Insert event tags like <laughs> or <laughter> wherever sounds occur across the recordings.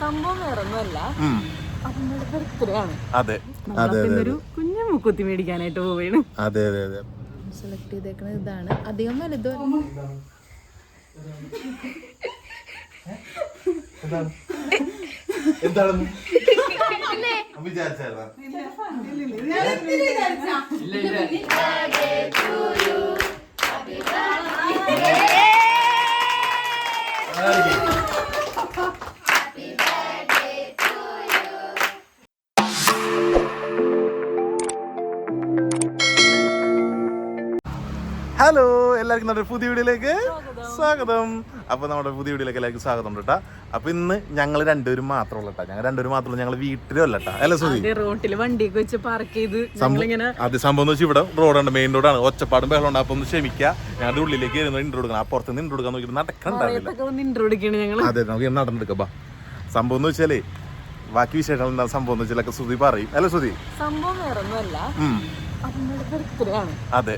സംഭവം വേറൊന്നുമല്ല. അമ്മയുടെ ബർത്ത്ഡേ ആണ് അതെ. നമ്മളൊരു കുഞ്ഞു മുക്കുത്തി മേടിക്കാനായിട്ട് പോവുകയാണ് അതെ അതെ അതെ. സെലക്ട് ചെയ്തേക്കുന്നത് ഇതാണ്. അധികം വലുതോ എന്താണ്? വിചാരിച്ചായിരുന്ന. ഹലോ എല്ലാവർക്കും നമ്മുടെ പുതിയ വീഡിയോയിലേക്ക് സ്വാഗതം. അപ്പൊ നമ്മുടെ പുതിയ വീഡിയോയിലേക്ക് എല്ലാവർക്കും സ്വാഗതം ഉണ്ട് കേട്ടാ അപ്പൊ ഇന്ന് ഞങ്ങൾ രണ്ടുപേരും മാത്രമുള്ള കേട്ടോ ഞങ്ങൾ രണ്ടുപേരും മാത്രമല്ല ഞങ്ങൾ വീട്ടിലും അല്ല അല്ലേ സുധി? അതെ റോട്ടിൽ വണ്ടിയൊക്കെ വെച്ച് പാർക്ക് ചെയ്ത് അത് സംഭവം എന്ന് വെച്ചാൽ ഇവിടെ റോഡുണ്ട് മെയിൻ റോഡാണ് ഒച്ചപ്പാടും ബഹളം അപ്പൊ ഒന്ന് ക്ഷമിക്കുക ഞാൻ ഉള്ളിലേക്ക് ഇരുന്ന് ഇൻട്രോ കൊടുക്കണം അപ്പുറത്ത് നിന്ന് ഇൻട്രോ കൊടുക്കാൻ നോക്കിയിട്ട് നടക്കണ്ടാവില്ല അതെ നമുക്ക് നടന്നെടുക്കാം സംഭവം എന്ന് വെച്ചാലേ ബാക്കി വിശേഷങ്ങൾ എന്താ സംഭവം എന്ന് വെച്ചാൽ സുധി പറയും. അല്ലേ സുധി? സംഭവം വേറൊന്നുമല്ല. അതെ.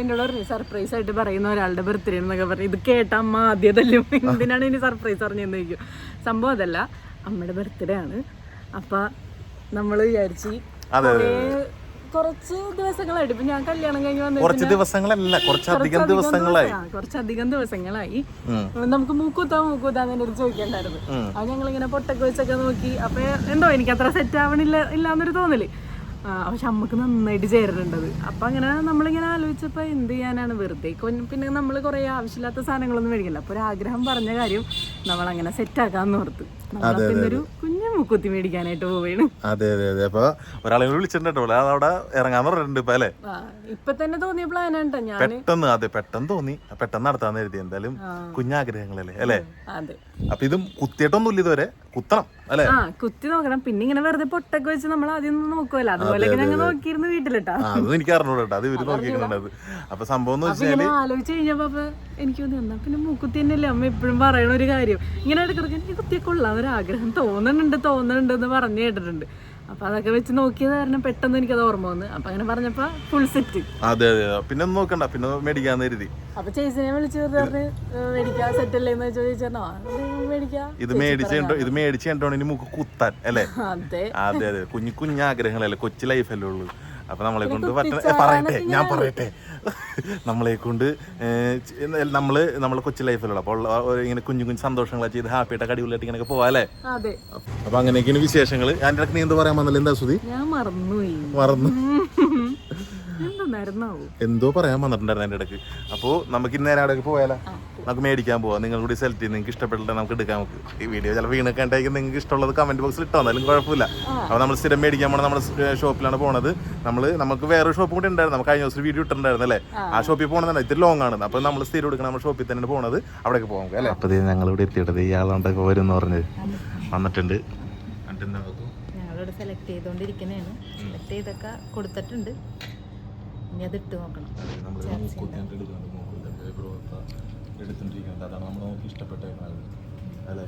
എന്നോട് സർപ്രൈസ് ആയിട്ട് പറയുന്ന ഒരാളുടെ ബർത്ത്ഡേ എന്നൊക്കെ പറഞ്ഞു. ഇത് കേട്ട അമ്മ ആദ്യതല്ലേ? <laughs> എന്തിനാണ് ഇനി സർപ്രൈസ് പറഞ്ഞെന്ന് ചോദിക്കും. സംഭവം അതല്ല. അമ്മയുടെ ബർത്ത്ഡേ ആണ്. അപ്പൊ നമ്മൾ വിചാരിച്ചു കുറച്ച് ദിവസങ്ങളായിട്ട്. ഇപ്പൊ ഞാൻ കല്യാണം കഴിഞ്ഞ് വന്നിട്ട് കുറച്ച് ദിവസങ്ങളല്ല കുറച്ചധികം ദിവസങ്ങളായി. കുറച്ചധികം ദിവസങ്ങളായി. നമുക്ക് മൂക്കൂത്താ മൂക്കൂത്താന്ന് എന്നോട് ചോദിക്കണ്ടായിരുന്നു. അത് അത് ഞങ്ങളിങ്ങനെ പൊട്ടൊക്കെ വെച്ചൊക്കെ നോക്കി. അപ്പൊ എന്തോ എനിക്ക് അത്ര സെറ്റ് ആവണില്ല ഇല്ലാന്നൊരു തോന്നൽ. പക്ഷെ നമുക്ക് നന്നായിട്ട് ചേരുന്നുണ്ടത് അപ്പൊ അങ്ങനെ നമ്മളിങ്ങനെ ആലോചിച്ചപ്പോ എന്ത് ചെയ്യാനാണ്? വെറുതെ പിന്നെ നമ്മൾ കുറെ ആവശ്യമില്ലാത്ത സാധനങ്ങളൊന്നും മേടിക്കില്ല അപ്പൊ ഒരാഗ്രഹം പറഞ്ഞ കാര്യം നമ്മൾ അങ്ങനെ സെറ്റ് ആക്കാന്ന് ഓർത്ത് ഇന്നൊരു കുഞ്ഞു മുക്കുത്തി മേടിക്കാനായിട്ട് പോവുകയാണ് അതെ അതെ അതെ. അപ്പൊ ഒരാളെ വിളിച്ചിട്ടുണ്ടോ? അവിടെ ഇറങ്ങാൻ പറഞ്ഞിട്ടുണ്ട് ഇപ്പൊ അല്ലേ? ഇപ്പൊ തന്നെ തോന്നിയ പ്ലാനാണ് ഞാൻ പെട്ടെന്ന് അതെ പെട്ടെന്ന് തോന്നി. പെട്ടെന്ന് നടത്താന്ന് എഴുതി എന്തായാലും കുഞ്ഞാഗ്രഹങ്ങളല്ലേ അല്ലേ? അതെ. അപ്പൊ ഇതും കുത്തിയിട്ടൊന്നുമില്ല ഇതുവരെ. കുത്തണം. ആ കുത്തി നോക്കണം. പിന്നെ ഇങ്ങനെ വെറുതെ പൊട്ടൊക്കെ വെച്ച് നമ്മൾ ആദ്യം ഒന്ന് നോക്കുമല്ലോ അതുപോലെ ഞങ്ങൾ നോക്കിയിരുന്നു വീട്ടിലിട്ടാ. ആ, അത് എനിക്ക് അറിഞ്ഞൂടാ അത് ഇവർ നോക്കിയിട്ടുണ്ടത് അപ്പൊ സംഭവം എന്ന് ഇങ്ങനെ ആലോചിച്ച് കഴിഞ്ഞപ്പോ എനിക്ക് തോന്നി പിന്നെ മൂക്കുത്തി തന്നെയല്ലേ? അമ്മ എപ്പോഴും പറയണ ഒരു കാര്യം. ഇങ്ങനെ ഇടയ്ക്കിടയ്ക്ക് എനിക്ക് കുത്തിയൊക്കെ ഉള്ള ഒരു ആഗ്രഹം തോന്നുന്നുണ്ട് തോന്നുന്നുണ്ട് എന്ന് പറഞ്ഞു കേട്ടിട്ടുണ്ട്. അപ്പൊ അതൊക്കെ വെച്ച് നോക്കിയത് കാരണം പെട്ടെന്ന് എനിക്കത് ഓർമ്മ വന്നു. അപ്പൊ അങ്ങനെ പറഞ്ഞപ്പോ ഫുൾ സെറ്റ് അതെ അതെ. പിന്നെ ഒന്നും നോക്കണ്ട. പിന്നെ മേടിക്കാന്ന് കരുതി. അപ്പൊ ചേച്ചിനെ വിളിച്ചു പറഞ്ഞ് മേടിക്കാ? സെറ്റ് അല്ലേ? എന്ന് ചോദിച്ചാ ഇത് മേടിച്ചോ ഇത് മേടിച്ച് കണ്ടോണ്ട് ഇനി മുക്ക് കുത്താൻ അല്ലേ? <laughs> അതെ. അതെ അതെ. കുഞ്ഞു കുഞ്ഞു ആഗ്രഹങ്ങളല്ലേ കൊച്ചു ലൈഫല്ലേ ഉള്ളൂ. അപ്പൊ നമ്മളെ കൊണ്ട് പറ്റേ പറയട്ടെ ഞാൻ പറയട്ടെ. <laughs> നമ്മളെ കൊണ്ട് നമ്മൾ നമ്മൾ നമ്മളെ കൊച്ചു ലൈഫിലുള്ള അപ്പോൾ ഇങ്ങനെ കുഞ്ഞു കുഞ്ഞു സന്തോഷങ്ങളൊക്കെ ചെയ്ത് ഹാപ്പി ആയിട്ട് അടിപൊളിയായിട്ട് ഇങ്ങനെ പോവാ അല്ലേ? അതെ. അപ്പൊ അങ്ങനെയൊക്കെയാണ് വിശേഷങ്ങൾ അതിന്റെ ഇടയ്ക്ക് നീ എന്ത് പറയാൻ വന്നല്ലോ? എന്താ സുധി ഞാൻ മറന്നു. <laughs> എന്തോ പറയാൻ വന്നിട്ടുണ്ടായിരുന്നു അതിന്റെ ഇടയ്ക്ക്. അപ്പോൾ നമുക്ക് ഇന്ന് നേരെ അവിടെ പോയാലോ? നമുക്ക് മേടിക്കാൻ പോവാം. നിങ്ങൾ കൂടി സെലക്ട് ചെയ്ത് നിങ്ങൾക്ക് ഇഷ്ടപ്പെട്ടിട്ട് നമുക്ക് എടുക്കാം നമുക്ക്. ഈ വീഡിയോ ചിലപ്പോൾ വീണൊക്കെ ഉണ്ടായിരിക്കും നിങ്ങൾക്ക് ഇഷ്ടമുള്ളത് കമന്റ് ബോക്സിൽ ഇട്ടോ. എന്നാലും കുഴപ്പമില്ല. അപ്പോൾ നമ്മൾ സ്ഥിരം മേടിക്കാൻ പോകണം നമ്മുടെ ഷോപ്പിലാണ് പോണത്. നമ്മൾ നമുക്ക് വേറെ ഷോപ്പ് കൂടി ഉണ്ടായിരുന്നു. നമുക്ക് കഴിഞ്ഞ ദിവസം വീഡിയോ ഇട്ടിട്ടുണ്ടായിരുന്നു അല്ലേ? ആ. ഷോപ്പിൽ പോകണമെന്നല്ല ഇത്തിരി ലോങ് ആണ്. അപ്പോൾ നമ്മൾ സ്ഥിരം എടുക്കണം നമ്മുടെ ഷോപ്പിൽ തന്നെ പോണത്. അവിടേക്ക് പോകാം അല്ലേ? അപ്പോൾ ഞങ്ങൾ ഇവിടെ എത്തിയിട്ടത് ഇയാളുണ്ട് വരും എന്ന് പറഞ്ഞത് വന്നിട്ടുണ്ട്. സെലക്ട് ചെയ്തുകൊണ്ടിരിക്കുന്നതാണ് സെലക്ട് ചെയ്തൊക്കെ കൊടുത്തിട്ടുണ്ട്. ഇനി അത് ഇട്ട് നോക്കണം. എടുത്തോണ്ടിരിക്കുന്നത്. അതാണ് നമ്മൾ നോക്കി ഇഷ്ടപ്പെട്ട അല്ലേ?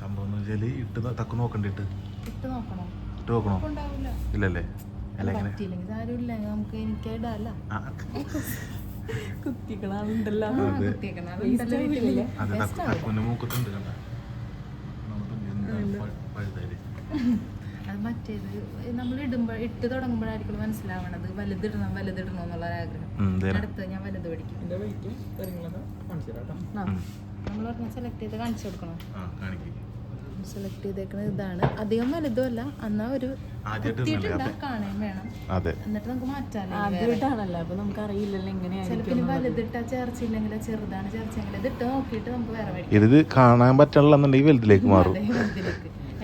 സംഭവം എന്ന് വെച്ചാൽ ഇട്ട് തക്ക് നോക്കണ്ടിട്ട്. ഇട്ട് നോക്കണം? ഇട്ട് നോക്കണോ? ഇല്ലല്ലേ? അല്ല എങ്ങനെ? നമുക്ക് എനിക്ക് ഇടാല്ല ആ, കുത്തിക്കളാവുണ്ടല്ലോ കുത്തിയേക്കണം അതുണ്ടല്ലോ വീട്ടിൽ. അതെ തക്കുവിന്റെ മൂക്കത്തുണ്ട് കണ്ട. മറ്റേത് നമ്മൾ ഇടുമ്പോൾ ഇട്ട് തുടങ്ങുമ്പോഴായിരിക്കും മനസ്സിലാവണത്. വലുതിടണം വലുതിടണം എന്നുള്ള ആഗ്രഹം അടുത്ത് ഞാൻ വലുത് പഠിക്കും. നമ്മൾ പറഞ്ഞ സെലക്ട് ചെയ്ത് കാണിച്ചു കൊടുക്കണം. ആ കാണിക്കും. സെലക്ട് ചെയ്തേക്കുന്നത് ഇതാണ്. അധികം വലുതും അല്ല എന്നാ ഒരു കാണാൻ വേണം. അതെ. എന്നിട്ട് നമുക്ക് മാറ്റാലോ ആദ്യമായിട്ടാണല്ലോ. അപ്പൊ നമുക്ക് അറിയില്ലല്ലോ ഇനി വലുതിട്ടാ ചേർച്ചയില്ലെങ്കിൽ ചെറുതാണ് ചേർച്ചെങ്കിൽ ഇത് നോക്കിയിട്ട് നമുക്ക് വേറെ ഇത് കാണാൻ പറ്റുള്ളെന്നുണ്ടെങ്കിൽ വലുതിലേക്ക് മാറും.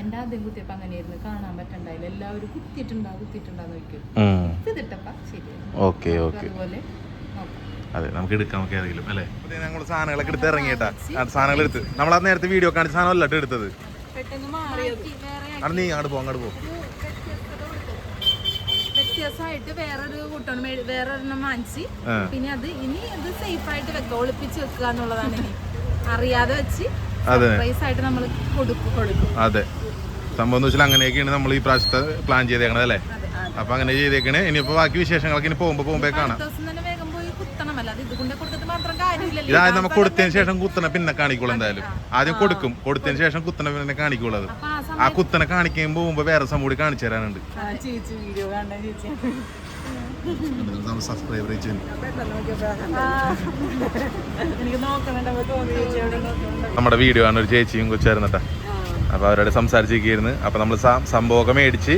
എന്റെ ആദ്യം കുത്തിയപ്പോൾ അങ്ങനെയായിരുന്നു. കാണാൻ പറ്റണ്ടായില്ല. എല്ലാവരും കുത്തിയിട്ടുണ്ടാ കുത്തിയിട്ടുണ്ടാന്ന് നോക്കും ഉം ഇതിട്ടപ്പ? ശരി ഓക്കെ ഓക്കെ. അതുപോലെ അതെ നമുക്ക് എടുക്കാം നമുക്ക് ഏതെങ്കിലും അല്ലേ? ഞങ്ങൾ സാധനങ്ങളൊക്കെ എടുത്ത് ഇറങ്ങിയിട്ടാ. സാധനങ്ങൾ എടുത്ത്. നമ്മൾ ആ നേരത്തെ വീഡിയോ കാണിച്ച സാധനം അല്ല കേട്ടോ എടുത്തത്. നീ അങ്ങോട്ട് പോ അങ്ങോട്ട് പോ. വ്യത്യാസമായിട്ട് വേറൊരു കൂട്ടണം വേറൊരെണ്ണം വാങ്ങിച്ച്. പിന്നെ അത് ഇനി അത് സേഫ് ആയിട്ട് വെക്കുക ഒളിപ്പിച്ച് വെക്കുക എന്നുള്ളതാണ് ഇനി. അറിയാതെ വെച്ച് അതെ. സർപ്രൈസ് ആയിട്ട് നമ്മൾ കൊടുക്കും കൊടുക്കും. അതെ. സംഭവം എന്ന് വെച്ചാൽ അങ്ങനെയൊക്കെയാണ് നമ്മൾ ഈ പ്രാവശ്യത്തെ പ്ലാൻ ചെയ്തേക്കണത് അല്ലേ? അപ്പൊ അങ്ങനെ ചെയ്തേക്കണേ. ഇനിയിപ്പോ ബാക്കി വിശേഷങ്ങളൊക്കെ ഇനി പോകുമ്പോ പോകുമ്പോ കാണാം. ഇതായത് നമ്മൾ കൊടുത്തതിന് ശേഷം കുത്തണ. പിന്നെ കാണിക്കുള്ളൂ എന്തായാലും. ആദ്യം കൊടുക്കും. കൊടുത്തതിന് ശേഷം കുത്തണ പിന്നെ കാണിക്കുള്ളത്. ആ കുത്തനെ കാണിക്കുകയും പോകുമ്പോ വേറെ സംഭവം കൂടി കാണിച്ചു തരാനുണ്ട്. സബ്സ്ക്രൈബർ നമ്മുടെ വീഡിയോ ആണ് ഒരു ചേച്ചിയും കൊച്ചായിരുന്നട്ടാ അപ്പൊ അവരോട് സംസാരിച്ചിരിക്കുന്നു അപ്പോൾ നമ്മൾ സംഭവമൊക്കെ മേടിച്ച്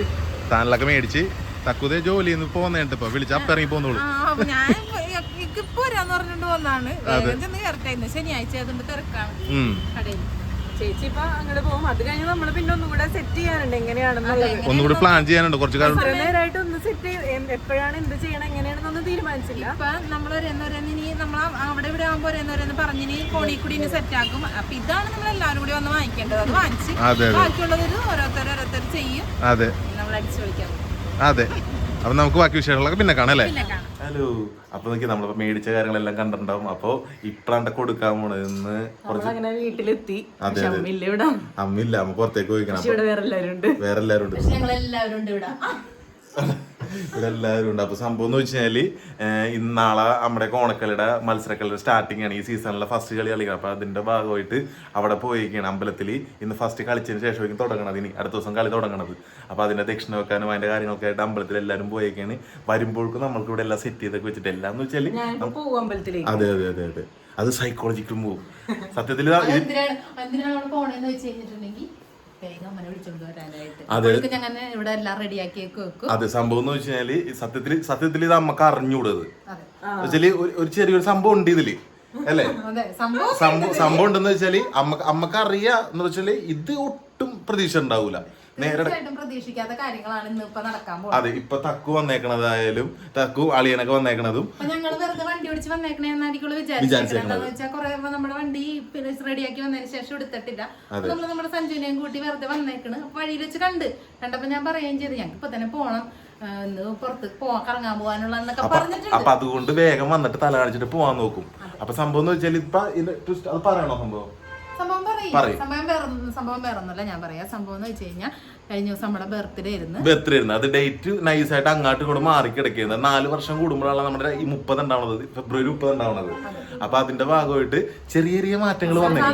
സാധനങ്ങളൊക്കെ മേടിച്ച് തക്കുതേ ജോലി നിന്ന് പോകുന്നുണ്ട് ഇപ്പൊ. വിളിച്ച് അപ്പം ഇറങ്ങി പോന്നോളൂ. ശനിയാഴ്ച തിരക്കാണ്. ചേച്ചി ഇപ്പൊ അങ്ങോട്ട് പോകും. അത് കഴിഞ്ഞ് നമ്മൾ പിന്നെ ഒന്നും കൂടെ സെറ്റ് ചെയ്യാനുണ്ട്. എങ്ങനെയാണെന്നുള്ളത് ഒന്നുകൂടി പ്ലാൻ ചെയ്യാനുണ്ട്. കുറച്ച് കാലം നേരായിട്ട് നേരമായിട്ട് ഒന്ന് സെറ്റ് എപ്പോഴാണ് എന്ത് ചെയ്യണം എങ്ങനെയാണെന്നൊന്നും തീരുമാനിച്ചില്ല. ഇപ്പൊ നമ്മൾ ഒരെന്നൊരെന്ന് ഇനി നമ്മൾ അവിടെ ഇവിടെ ആകുമ്പോ ഒരെന്നൊരെന്ന് പറഞ്ഞിനി കോണി കൂടി ഇനി സെറ്റ് ആക്കും. അപ്പൊ ഇതാണ് നമ്മൾ എല്ലാവരും കൂടി വന്ന് വാങ്ങിക്കേണ്ടത്. അത് വാങ്ങിച്ച് ബാക്കിയുള്ളത് ഓരോരുത്തർ ഓരോരുത്തർ ചെയ്യും. അതെ. നമ്മൾ അടിച്ചു വിളിക്കാം അതെ. അപ്പൊ നമുക്ക് ബാക്കി വിഷയങ്ങളൊക്കെ പിന്നെ കാണാം അല്ലേ? പിന്നെ കാണാം. ഹലോ അപ്പൊ നോക്കി നമ്മളിപ്പോ മേടിച്ച കാര്യങ്ങളെല്ലാം കണ്ടിട്ടുണ്ടാവും. അപ്പൊ ഇപ്പഴാണ്ട കൊടുക്കാൻ പോണത് ഇന്ന്? അങ്ങനെ വീട്ടിലെത്തി. അതെ, ഇവിടെ. അമ്മില്ല അമ്മ പുറത്തേക്ക് പോയിക്കണം. വേറെ എല്ലാവരും ഉണ്ട് വേറെ എല്ലാവരും ഉണ്ട് <laughs> ഇവിടെ എല്ലാവരും ഉണ്ട്. അപ്പൊ സംഭവം എന്ന് വെച്ച് കഴിഞ്ഞാൽ ഇന്നാളെ നമ്മുടെ കോണക്കളിയുടെ മത്സരക്കളിയുടെ സ്റ്റാർട്ടിംഗ് ആണ് ഈ സീസണിലെ ഫസ്റ്റ് കളി കളിക്കണം അപ്പോൾ അതിന്റെ ഭാഗമായിട്ട് അവിടെ പോയിരിക്കുകയാണ് അമ്പലത്തിൽ ഇന്ന് ഫസ്റ്റ് കളിച്ചതിന് ശേഷമായിരിക്കും തുടങ്ങണത് ഇനി. അടുത്ത ദിവസം കളി തുടങ്ങണത്. അപ്പോൾ അതിന്റെ ദക്ഷിണ വെക്കാനും അതിന്റെ കാര്യങ്ങളൊക്കെ ആയിട്ട് അമ്പലത്തിൽ എല്ലാവരും പോയിരിക്കുകയാണ്. വരുമ്പോഴേക്കും നമ്മൾക്ക് ഇവിടെ എല്ലാം സെറ്റ് ചെയ്തൊക്കെ വെച്ചിട്ട് എല്ലാം എന്ന് വെച്ചാൽ അതെ അതെ അതെ അതെ. അത് സൈക്കോളജിക്കും മൂവ് സത്യത്തിൽ അതെ. ഇവിടെ എല്ലാം റെഡിയാക്കി വെക്കും അതെ സംഭവം എന്ന് വെച്ചാൽ സത്യത്തിൽ സത്യത്തിൽ ഇത് നമുക്ക് അറിഞ്ഞൂടത് അതെ. വെച്ചാൽ ഒരു- ചെറിയൊരു സംഭവം ഉണ്ട് ഇതിൽ അല്ലേ? അതെ സംഭവം ഉണ്ടെന്ന് വെച്ചാൽ അമ്മയ്ക്ക് അമ്മയ്ക്ക് അറിയാം എന്ന് വെച്ചാൽ ഇത് ഒട്ടും പ്രതീക്ഷ ഉണ്ടാവൂല. നേരെ തീർച്ചയായിട്ടും പ്രതീക്ഷിക്കാത്ത കാര്യങ്ങളാണ് ഇന്ന് ഇപ്പൊ നടക്കാൻ പോകുന്നത്. അതെ ഇപ്പൊ തക്കു വന്നേക്കണതായാലും തക്കു അളിയനൊക്കെ വന്നേക്കണതും ഞങ്ങൾ വെറുതെ വണ്ടി ഓടിച്ച് വന്നേക്കണെന്നായിരിക്കും വിചാരിച്ചേക്കണത്. വെച്ചാൽ കുറെ നമ്മുടെ വണ്ടി റെഡിയാക്കി വന്നതിന് ശേഷം എടുത്തിട്ടില്ല. നമ്മൾ നമ്മുടെ സഞ്ജുവിനെയും കൂട്ടി വെറുതെ വന്നേക്കണ്. വഴിയിൽ വെച്ച് കണ്ട് കണ്ടപ്പോ ഞാൻ പറയുകയും ചെയ്തു ഞങ്ങൾക്ക് ഇപ്പൊ തന്നെ പോണം. അപ്പൊ അതുകൊണ്ട് വേഗം വന്നിട്ട് തല കാണിച്ചിട്ട് പോവാൻ നോക്കും. അപ്പൊ സംഭവം എന്ന് വെച്ചാൽ ഇപ്പൊ twist- അത് പറയണോ സംഭവം? സംഭവം പറയും. സംഭവം വേറെ സംഭവം വേറെ ഒന്നുമല്ല ഞാൻ പറയാം. സംഭവം എന്ന് വെച്ച് കഴിഞ്ഞാൽ കഴിഞ്ഞ ദിവസം നമ്മുടെ ബർത്ത്ഡേ ആയിരുന്നു. ബർത്ത്ഡേ ആയിരുന്നു. അത് ഡേറ്റ് നൈസായിട്ട് അങ്ങോട്ട് കൂടെ മാറി കിടക്കുന്നത് നാല് വർഷം കൂടുമ്പോഴാണ് നമ്മുടെ ഈ മുപ്പത് ഉണ്ടാവുന്നത് ഫെബ്രുവരി മുപ്പത് ഉണ്ടാവുന്നത് അപ്പൊ അതിന്റെ ഭാഗമായിട്ട് ചെറിയ ചെറിയ മാറ്റങ്ങൾ വന്നത്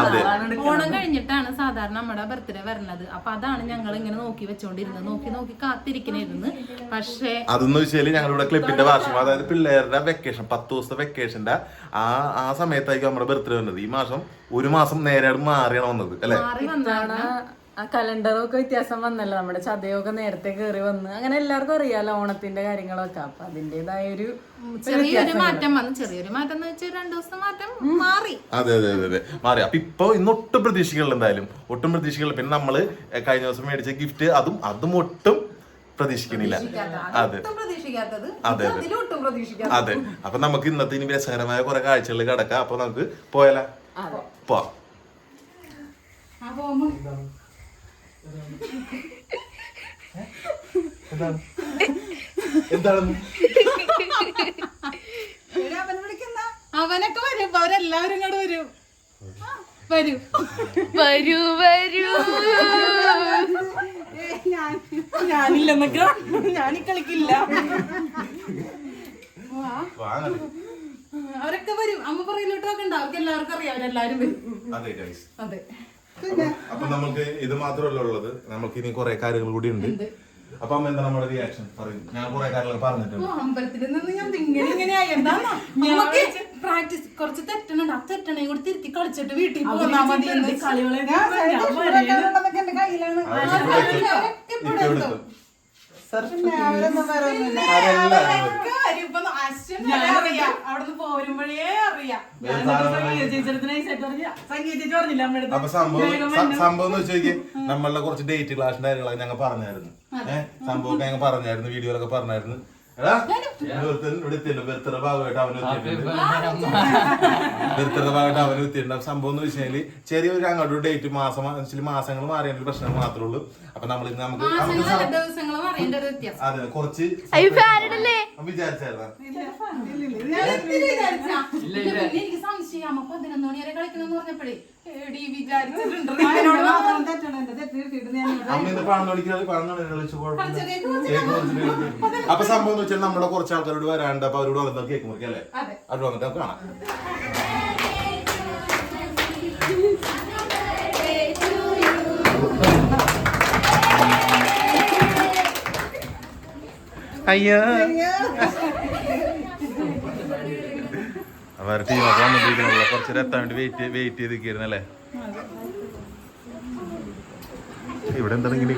അതെ. ഓണം കഴിഞ്ഞിട്ടാണ് സാധാരണ നമ്മുടെ ബർത്ത്ഡേ വരുന്നത് അപ്പൊ അതാണ് ഞങ്ങൾ ഇങ്ങനെ നോക്കി വെച്ചോണ്ടിരുന്നത്. നോക്കി നോക്കി കാത്തിരിക്കണിരുന്ന് പക്ഷേ അതെന്ന് വെച്ചാൽ ഞങ്ങളുടെ ക്ലിപ്പിന്റെ വാർഷികം അതായത് പിള്ളേരുടെ വെക്കേഷൻ പത്ത് ദിവസത്തെ വെക്കേഷന്റെ ആ ആ സമയത്തായിരിക്കും നമ്മുടെ ബർത്ത്ഡേ വരുന്നത് ഈ മാസം ഒരു മാസം നേരെ മാറിയാണ് വന്നത് അല്ലെ? മാറി വന്നാണ്. ആ കലണ്ടറൊക്കെ വ്യത്യാസം വന്നല്ലോ നമ്മുടെ ചതയൊക്കെ നേരത്തെ കയറി വന്ന്. അങ്ങനെ എല്ലാവർക്കും അറിയാലോ ഓണത്തിന്റെ കാര്യങ്ങളൊക്കെ. അപ്പൊ അതിന്റേതായ ഒരു ചെറിയൊരു മാറ്റം വന്നു. ചെറിയൊരു മാറ്റം എന്ന് വെച്ചാൽ രണ്ടു ദിവസം മാറ്റം മാറി. അതെ അതെ അതെ അതെ. മാറി. അപ്പൊ ഇപ്പൊ ഇന്ന് ഒട്ടും പ്രതീക്ഷികളില്ല എന്തായാലും. ഒട്ടും പ്രതീക്ഷികളില്ല പിന്നെ നമ്മൾ കഴിഞ്ഞ ദിവസം മേടിച്ച ഗിഫ്റ്റ് അതും അതും ഒട്ടും പ്രതീക്ഷിക്കുന്നില്ല. അതെ അതെ, അതെ. അതെ. അപ്പൊ നമുക്ക് ഇന്നത്തെ ഇനി രസകരമായ കുറെ കാഴ്ചകൾ കിടക്കാം. അപ്പൊ നമുക്ക് പോയാലോ? അവനൊക്കെ വരും അവരെല്ലാവരും കൂടെ വരും. വരൂ. വരും വരൂ. വരൂ ഞാനില്ലെന്നൊക്കെ ഞാനീ കളിക്കില്ല അവരൊക്കെ വരും. അമ്മ പുറകിലോട്ടൊക്കെ ഉണ്ടാവും അവർക്ക് എല്ലാവർക്കും അറിയാം. അവരെല്ലാരും വരും. അതെ ഗൈസ് അതെ. അപ്പൊ നമുക്ക് ഇത് മാത്രമല്ല ഉള്ളത്. നമുക്ക് ഇനി കുറെ കാര്യങ്ങൾ കൂടി ഉണ്ട്. അപ്പൊ അമ്മ എന്താ നമ്മുടെ റിയാക്ഷൻ പറയും. ഞാൻ കുറെ കാര്യങ്ങൾ പറഞ്ഞിട്ടുണ്ട്. ഓ, അമ്പലത്തിൽ നിന്ന് ഞാൻ ഇങ്ങനെ ഇങ്ങനെയായി എന്താന്നാ നമുക്ക് പ്രാക്ടീസ് കുറച്ച് തെറ്റണുണ്ട്. ആ തെറ്റണേ കൂടി തിരുത്തി കളിച്ചിട്ട് വീട്ടിൽ പോന്നാ മതി എന്ന് അപ്പൊ സംഭവം സ- സംഭവം എന്ന് വെച്ചാൽ നമ്മളുടെ കുറച്ച് ഡേറ്റ് ക്ലാസ് കാര്യങ്ങളൊക്കെ ഞങ്ങൾ പറഞ്ഞായിരുന്നു. ഏഹ് സംഭവമൊക്കെ ഞങ്ങൾ പറഞ്ഞായിരുന്നു വീഡിയോയിലൊക്കെ പറഞ്ഞായിരുന്നു. ഭാഗമായിട്ട് അവന് എത്തിയിട്ടുണ്ട് ബർത്ത്ഡേ ഭാഗമായിട്ട് അവന് എത്തിയിട്ടുണ്ട് അപ്പൊ സംഭവം എന്ന് വെച്ചാൽ ചെറിയൊരു അങ്ങോട്ട് ഡേറ്റ് മാസം മാസങ്ങൾ മാറിയ പ്രശ്നം മാത്രമേ ഉള്ളൂ. അപ്പൊ നമ്മൾ ഇന്ന് നമുക്ക് ഒരു അതെ കുറച്ച് വിചാരിച്ചായിരുന്നു. എനിക്ക് സംശയം. അമ്മ പതിനൊന്ന് മണി വരെ കളിക്കണം പറഞ്ഞപ്പോഴേ അപ്പൊ സംഭവം എന്ന് വെച്ചാൽ നമ്മുടെ കുറച്ച് ആൾക്കാരോട് വരാണ്ട് അപ്പൊ അവരോട് വന്നിട്ട് കേക്ക് മുറിക്കല്ലേ. അവരോട് വന്നിട്ട് നമുക്ക് കാണാം. അയ്യോ. അവരുടെ ടീമൊക്കെ വന്നിട്ടിരിക്കണല്ലോ കുറച്ചേരം എത്താൻ വേണ്ടി വെയിറ്റ് വെയിറ്റ് ചെയ്ത് നിൽക്കിയിരുന്നല്ലേ ഇവിടെ എന്താണ് ഇങ്ങനെ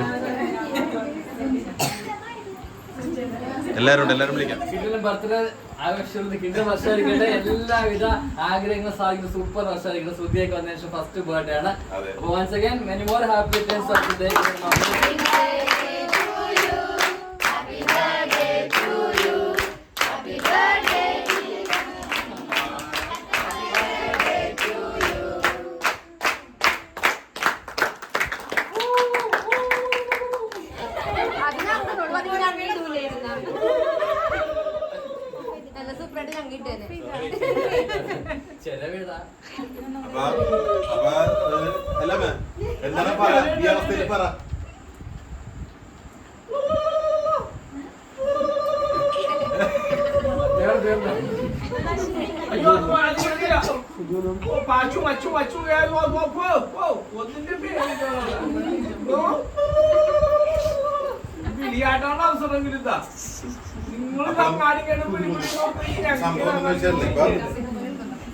എല്ലാരും ഉണ്ട് എല്ലാരും വിളിക്കാം. ബർത്ത്ഡേ എല്ലാവിധ ആഗ്രഹങ്ങളും സാധിക്കുന്ന സൂപ്പർ വർഷമായിരിക്കണം ശ്രുതിയൊക്കെ വന്നതിന് ശേഷം ഫസ്റ്റ് ബർത്ത്ഡേ ആണ്. അപ്പൊ once again many more happy Pachu മച്ചു മച്ചു ഒന്നിന്റെ വിളിയാട്ടാണ് അവസരം ഇതാ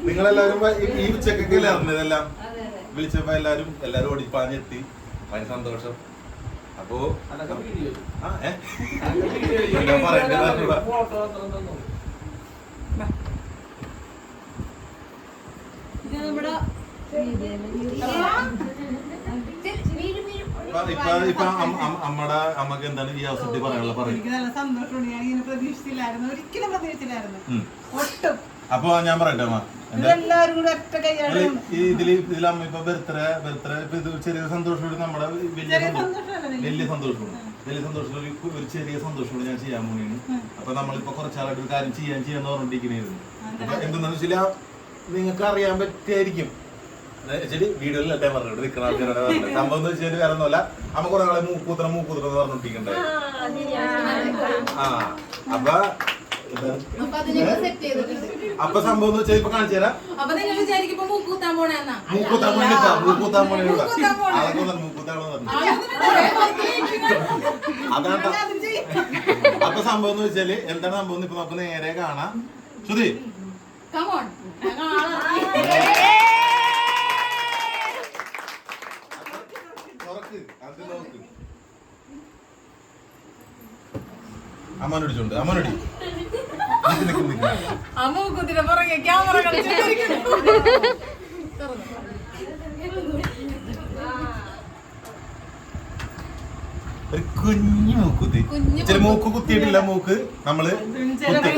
നിങ്ങൾ വ- ഈ- ഉച്ചക്കൊക്കെ അറിഞ്ഞത് ഇതെല്ലാം വിളിച്ചപ്പോ എല്ലാരും എല്ലാരും ഓടിപ്പാഞ്ഞെത്തി ഭയങ്കര സന്തോഷം. അപ്പോ ഇപ്പൊ അമ്മടെ അമ്മയ്ക്ക് എന്താണ് ഈ അവസരത്തിൽ പറയാനുള്ള പറയും. എനിക്ക് നല്ല സന്തോഷമുണ്ട്. ഞാൻ ഇങ്ങനെ പ്രതീക്ഷിച്ചില്ലായിരുന്നു. ഒരിക്കലും പ്രതീക്ഷിച്ചില്ലായിരുന്നു. ഒട്ടും. അപ്പൊ ഞാൻ പറയട്ടെ അമ്മ? ഇതിൽ ഇതിൽ അമ്മ ഇപ്പൊ ബർത്ത്ഡേ ബർത്ത്ഡേ ഇപ്പൊ ഇത് ചെറിയ സന്തോഷത്തോടെ നമ്മുടെ വലിയ വലിയ സന്തോഷമുണ്ട് വലിയ സന്തോഷത്തോടെ ഒരു- ചെറിയ സന്തോഷത്തോടെ ഞാൻ ചെയ്യാൻ പോണേണ് അപ്പൊ നമ്മളിപ്പോ കുറച്ചാളായിട്ട് ഒരു കാര്യം ചെയ്യാൻ ചെയ്യാന്ന് പറഞ്ഞിരിക്കണായിരുന്നു. അപ്പൊ എന്തെന്ന് വെച്ചാൽ നിങ്ങൾക്ക് അറിയാൻ പറ്റിയായിരിക്കും. ശരി വീഡിയോയിൽ അല്ലേ പറഞ്ഞു ഇവിടെ നിൽക്കുന്ന ആൾക്കാരോട് പറഞ്ഞത്. സംഭവം എന്ന് വെച്ചാൽ വേറെ ഒന്നുമല്ല. അമ്മ കുറെ നാളെ മൂക്കൂത്തണം മൂക്കൂത്തണം എന്ന് പറഞ്ഞിട്ടിരിക്കണ്ടായി ആ അപ്പൊ? അപ്പൊ സംഭവം എന്ന് വെച്ചാൽ ഇപ്പൊ കാണിച്ചു തരാം. അപ്പൊ നിങ്ങൾ വിചാരിക്കുമ്പോ മൂക്കൂത്താൻ പോണേന്നാ മൂക്കൂത്താൻ മൂക്കൂത്താൻ പോണേ. അതൊക്കെ മൂക്കൂത്താണോ അതാണ് അപ്പൊ സംഭവം എന്ന് വെച്ചാൽ എന്താണ് സംഭവം ഇപ്പൊ നമുക്ക് നേരെ കാണാം. ശ്രുതി. കമോൺ അമ്മനോടിച്ചുണ്ട് അമ്മനോടി. പുറകെ ക്യാമറ ഒരു കുഞ്ഞു മൂക്കുത്തി. ചില മൂക്ക് കുത്തിയിട്ടില്ല മൂക്ക്? നമ്മൾ കുത്തി.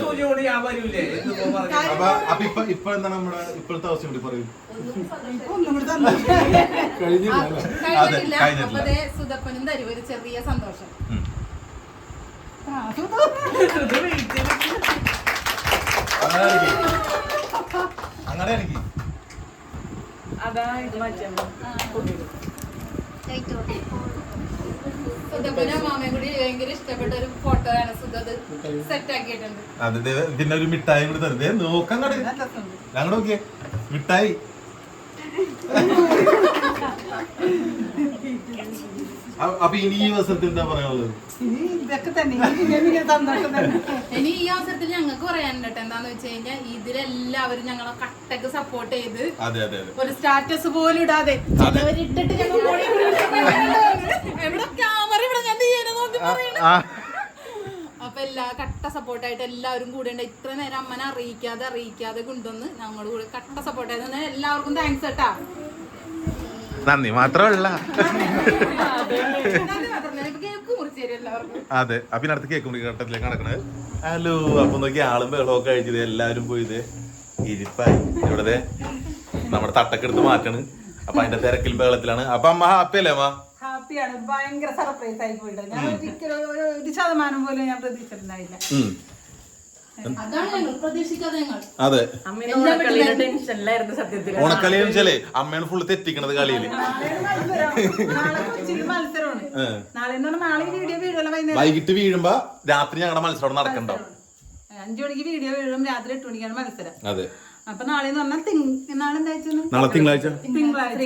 സൂചി കൊണ്ട് ഞാൻ വരൂലേ എന്തിപ്പോ പറഞ്ഞു അപ്പൊ അപ്പൊ ഇപ്പൊ ഇപ്പൊ എന്താണ് നമ്മുടെ ഇപ്പോഴത്തെ അവസ്ഥ കൂടി പറയൂ? ഒന്നും കൂടി സന്തോഷം ആ, അതെ, കഴിഞ്ഞിട്ടില്ല കഴിഞ്ഞിട്ടില്ല. അപ്പൊ ദേ സുധപ്പനും തരും ഒരു ചെറിയ സന്തോഷം. അങ്ങനെ എനിക്ക് അതാ ഇത് മാറ്റിയമ്മ അത് പിന്നെ ഒരു മിഠായി കൂടി നോക്കാൻ. ഞങ്ങൾ നോക്കിയേ. മിഠായി. അപ്പൊ ഇനി ഈ അവസരത്തിൽ എന്താ പറയാനുള്ളത്? ഇനി ഈ അവസരത്തിൽ ഞങ്ങൾക്ക് പറയാനുണ്ട് എന്താന്ന് വെച്ച് കഴിഞ്ഞാൽ ഇതിലെല്ലാവരും ഞങ്ങളെ കട്ടക്ക് സപ്പോർട്ട് ചെയ്ത് ഒരു സ്റ്റാറ്റസ് പോലും ഇടാതെ ഇട്ടിട്ട് ഞങ്ങൾ എവിടെ ക്യാമറ ഇവിടെ ഞാൻ തീരെ നോക്കി പറയണ? അപ്പൊ എല്ലാ കട്ട സപ്പോർട്ടായിട്ട് എല്ലാവരും കൂടെ ഉണ്ട്. ഇത്ര നേരം അമ്മനെ അറിയിക്കാതെ അറിയിക്കാതെ കൊണ്ടുവന്ന് ഞങ്ങളുടെ കൂടെ കട്ട സപ്പോർട്ട് ആയത്. എല്ലാവർക്കും താങ്ക്സ് കേട്ടാ. നന്ദി മാത്രമല്ല. അതെ. അപ്പൊ അടുത്ത് അടുത്ത കേക്ക് മുറി ഘട്ടത്തിലേക്ക് നടക്കണത്. ഹലോ അപ്പൊ നോക്കി ആളും ബഹളമൊക്കെ കഴിച്ചത് എല്ലാരും പോയത് ഇരിപ്പായി. ഇവിടെ നമ്മുടെ തട്ടക്കെടുത്ത് മാറ്റണ്. അപ്പൊ അതിന്റെ തിരക്കിൽ ബഹളത്തിലാണ്. അപ്പൊ അമ്മ ഹാപ്പി അല്ലേ അമ്മ? സത്യമാണ് ഭയങ്കര സർപ്രൈസ് ആയി പോയിട്ട്. ഞാൻ ഒരിക്കലും ഒരു ഒരു ശതമാനം പോലും ഞാൻ പ്രതീക്ഷിച്ചിട്ടുണ്ടായില്ല. അതെ. അമ്മ ഓണക്കളിയുടെ സത്യത്തിൽ. ഓണക്കളി വെച്ചാലേ അമ്മയാണ് ഫുള്ള് തെറ്റിക്കണത് കളിയിൽ. നാളെ മത്സരമാണ്. നാളെ വീഡിയോ വീഴുമല്ലോ വൈകിട്ട് വീഴുമ്പോ രാത്രി ഞങ്ങളുടെ മത്സരം നടക്കണ്ടോ? നടക്കണ്ടാവും അഞ്ചു മണിക്ക് വീഡിയോ വീഴും രാത്രി എട്ട് മണിക്കാണ് മത്സരം. അതെ. അപ്പൊ നാളെ എന്ന് പറഞ്ഞാൽ തിങ്. നാളെ എന്താ നാളെ തിങ്കളാഴ്ച? തിങ്കളാഴ്ച.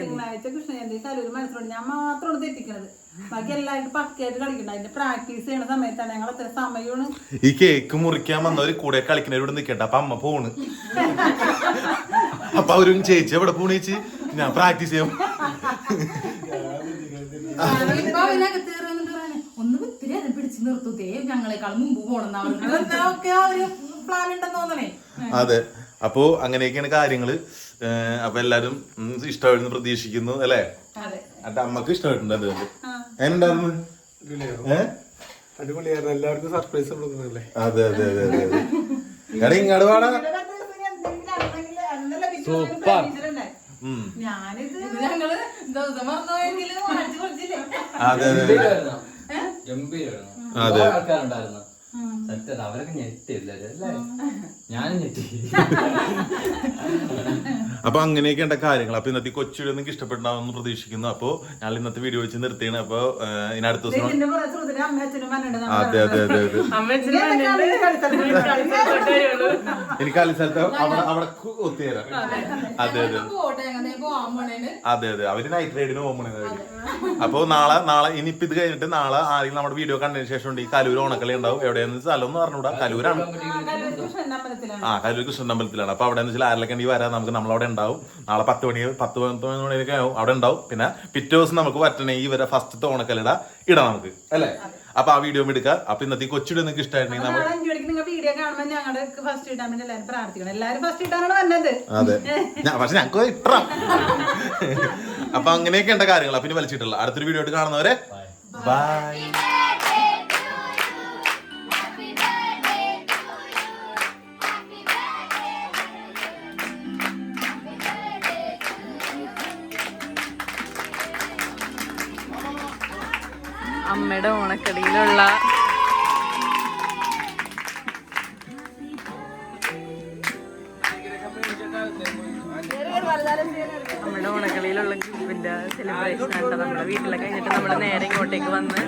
തിങ്കളാഴ്ച കൃഷ്ണജയന്തി. കലൂര് മത്സരം ഞാൻ മാത്രമാണ് തെറ്റിക്കുന്നത് ബാക്കി എല്ലാവർക്കും പക്കയായിട്ട് കളിക്കണ്ട. അതിന്റെ പ്രാക്ടീസ് ചെയ്യണ സമയത്താണ് ഞങ്ങൾ അത്ര സമയമാണ്. ഈ കേക്ക് മുറിക്കാൻ വന്നവര് കൂടെ കളിക്കുന്നവരോട് നിൽക്കട്ടെ അപ്പൊ അമ്മ പോണ്. അപ്പൊ അവരും ചേച്ചി എവിടെ പോണ ചേച്ചി? ഞാൻ പ്രാക്ടീസ് ചെയ്യാം. ഒന്നും ഇത്തിരി പിടിച്ചു നിർത്തൂ. ഞങ്ങളെക്കാൾ മുമ്പ് പോണെന്നാ ഒക്കെ പ്ലാൻ ഉണ്ടെന്ന് തോന്നണേ? അതെ. അപ്പോ അങ്ങനെയൊക്കെയാണ് കാര്യങ്ങൾ. അപ്പൊ എല്ലാരും ഇഷ്ടമായിരുന്നു പ്രതീക്ഷിക്കുന്നു അല്ലേ? അത്. അമ്മയ്ക്ക് ഇഷ്ടമായിട്ടുണ്ട് അത് എങ്ങനെയുണ്ടായിരുന്നു? അടിപൊളിയായിരുന്നു. എല്ലാവർക്കും സർപ്രൈസ് കൊടുക്കുന്നല്ലേ അതെ അതെ അതെ അതെ എടാ ഇങ്ങോട്ട് സൂപ്പർ. അതെ അതെ അതെ. ഗംഭീരമായിരുന്നു ഗംഭീരമായിരുന്നു അതെ. ഒരുപാട് സത്യം അവരൊക്കെ ഞെട്ടില്ല അല്ലേ ഞാനും ഞെട്ടി. <laughs> അപ്പൊ അങ്ങനെയൊക്കെയുണ്ട കാര്യങ്ങൾ. അപ്പൊ ഇന്നത്തെ കൊച്ചു നിങ്ങൾക്ക് ഇഷ്ടപ്പെട്ടുണ്ടാവുമെന്ന് പ്രതീക്ഷിക്കുന്നു. അപ്പൊ ഞാൻ ഇന്നത്തെ വീഡിയോ വെച്ച് നിർത്തിയാണ്. അപ്പൊ ഇനി അടുത്ത ദിവസം അതെ അതെ അതെ അതെ. എനിക്ക് അലി സ്ഥലത്ത് അവിടെ അവിടെ ഒത്തുതരാം അതെ അതെ. അതെ അതെ. അവർ നൈറ്റ് റൈഡിന് പോകുമ്പോൾ അപ്പൊ നാളെ നാളെ ഇനിയിപ്പോ ഇത് കഴിഞ്ഞിട്ട് നാളെ ആരെങ്കിലും നമ്മുടെ വീഡിയോ കണ്ടതിന് ശേഷം ഉണ്ട് ഈ കലൂർ ഓണക്കളി ഉണ്ടാവും. എവിടെയെന്ന് സ്ഥലം എന്ന് പറഞ്ഞുകൂടാ കലൂരാണ്. ആ കലൂർ കൃഷ്ണൻ അമ്പലത്തിലാണ്. അപ്പൊ അവിടെ വെച്ചാൽ ആരിലൊക്കെ വരാം. നമുക്ക് നമ്മളവിടെ ഉണ്ടാവും. നാളെ പത്ത് മണി പത്ത് പതിനൊന്ന് മണിയൊക്കെ ആവും. അവിടെ ഉണ്ടാവും. പിന്നെ പിറ്റേ ദിവസം നമുക്ക് ഈ വരെ ഫസ്റ്റ് ഓണക്കലിട ഇടാം നമുക്ക്. അല്ലേ? അപ്പൊ ആ വീഡിയോ എടുക്കുക അപ്പൊ ഇന്നത്തെ ഈ കൊച്ചുവിടെ നിങ്ങൾക്ക് ഇഷ്ടമായിരുന്നു നമ്മൾ നാളെ അഞ്ചു മണിക്ക് നിങ്ങൾ വീഡിയോ കാണുമ്പോൾ ഫസ്റ്റ് ഇടാൻ വേണ്ടി എല്ലാവരും പ്രാർത്ഥിക്കണം. എല്ലാവരും ഫസ്റ്റ് ഇട്ടാണ് വന്നത്. അതെ. ഞാൻ പക്ഷെ ഞങ്ങൾക്ക് ഇട്ടാം അപ്പൊ അങ്ങനെയൊക്കെ ഉണ്ട കാര്യങ്ങൾ പിന്നെ ഇനി വലിച്ചിട്ടുള്ള. അടുത്തൊരു വീഡിയോ ആയിട്ട് കാണുന്നവരെ ബൈ അമ്മയുടെ ഓണക്കളിയിലുള്ള നമ്മുടെ ഓണക്കളിയിലുള്ള ഗ്രൂപ്പിന്റെ സെലിബ്രേഷൻ ആയിട്ട് നമ്മുടെ വീട്ടിലൊക്കെ കഴിഞ്ഞിട്ട് നമ്മൾ നേരെ ഇങ്ങോട്ടേക്ക് വന്ന്